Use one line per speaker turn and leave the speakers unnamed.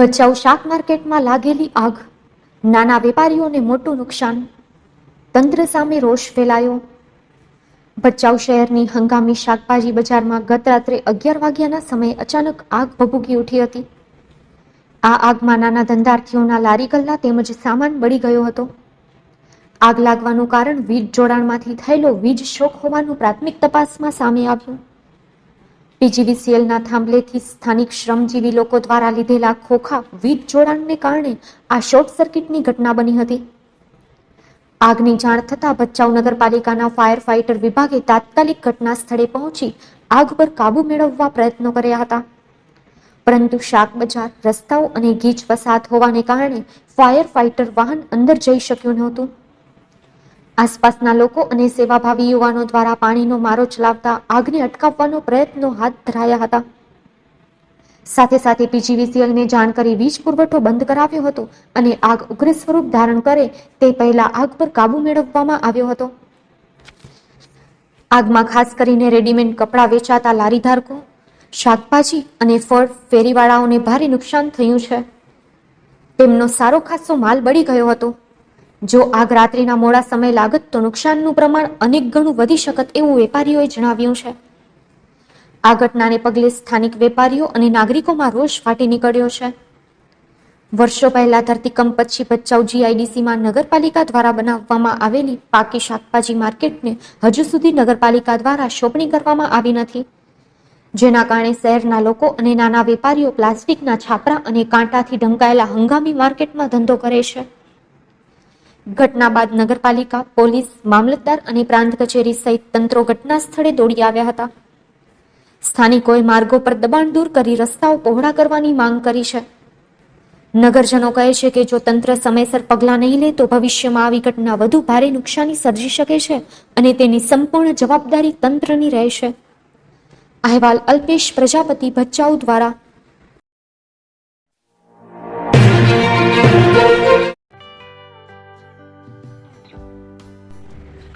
ભચાઉ શાક માર્કેટમાં લાગેલી આગ, નાના વેપારીઓને મોટું નુકસાન, તંત્ર સામે રોષ ફેલાયો. ભચાઉ શહેરની હંગામી શાકભાજી બજારમાં ગત રાત્રે અગિયાર વાગ્યાના સમયે અચાનક આગ ભભૂકી ઉઠી હતી. આ આગમાં નાના ધંધાર્થીઓના લારી ગલ્લા તેમજ સામાન બળી ગયો હતો. આગ લાગવાનું કારણ વીજ જોડાણમાંથી થયેલો વીજ શોક હોવાનું પ્રાથમિક તપાસમાં સામે આવ્યું. પીજીવીસીએલના થાંભલેથી સ્થાનિક શ્રમજીવી લોકો દ્વારા લીધેલા ખોખા વીજ જોડાણને કારણે આ શોર્ટ સર્કિટની ઘટના બની હતી. આગની જાણ થતાં ભચાઉ નગરપાલિકાના ફાયર ફાઇટર વિભાગે તાત્કાલિક ઘટના સ્થળે પહોંચી આગ પર કાબુ મેળવવા પ્રયત્નો કર્યા હતા. પરંતુ શાક બજાર, રસ્તાઓ અને ગીચ વસાત હોવાને કારણે ફાયર ફાઇટર વાહન અંદર જઈ શક્યું નહોતું. આસપાસના લોકો અને સેવાભાવી યુવાનો દ્વારા પાણીનો મારો ચલાવતા આગને અટકાવવાનો પ્રયત્નો હાથ ધરાયા હતા. સાથે સાથે પીજીવીસીએલને જાણ કરી વીજ પુરવઠો બંધ કરાવ્યો હતો અને આગ ઉગ્ર સ્વરૂપ ધારણ કરે તે પહેલા આગ પર કાબુ મેળવવામાં આવ્યો હતો. આગમાં ખાસ કરીને રેડીમેડ કપડાં વેચાતા લારી ધારકો શાકભાજી અને ફળ ફેરીવાળાઓને ભારે નુકસાન થયું છે. તેમનો સારો ખાસો માલ બળી ગયો હતો. જો આગ રાત્રિના મોડા સમય લાગત તો નુકસાનનું પ્રમાણ અનેક ગણું વધી શકત એવું વેપારીઓએ જણાવ્યું છે. આ ઘટનાને પગલે સ્થાનિક વેપારીઓ અને નાગરિકોમાં રોષ ફાટી નીકળ્યો છે. વર્ષો પહેલા ધરતીકંપ પછી ભચાઉ જીઆઈડીસીમાં નગરપાલિકા દ્વારા બનાવવામાં આવેલી પાકી શાકભાજી માર્કેટને હજુ સુધી નગરપાલિકા દ્વારા શોપણી કરવામાં આવી નથી. જેના કારણે શહેરના લોકો અને નાના વેપારીઓ પ્લાસ્ટિકના છાપરા અને કાંટાથી ઢંકાયેલા હંગામી માર્કેટમાં ધંધો કરે છે. ઘટના બાદ નગરપાલિકા, પોલીસ, મામલતદાર અને પ્રાંત કચેરી સહિત તંત્રો ઘટના સ્થળે દોડી આવ્યા હતા. સ્થાનિકોએ માર્ગો પર દબાણ દૂર કરી રસ્તાઓ પહોળા કરવાની માંગ કરી છે. નગરજનો કહે છે કે જો તંત્ર સમયસર પગલાં નહીં લે તો ભવિષ્યમાં આવી ઘટના વધુ ભારે નુકસાની સર્જી શકે છે અને તેની સંપૂર્ણ જવાબદારી તંત્રની રહેશે. અહેવાલ અલ્પેશ પ્રજાપતિ ભચાઉ દ્વારા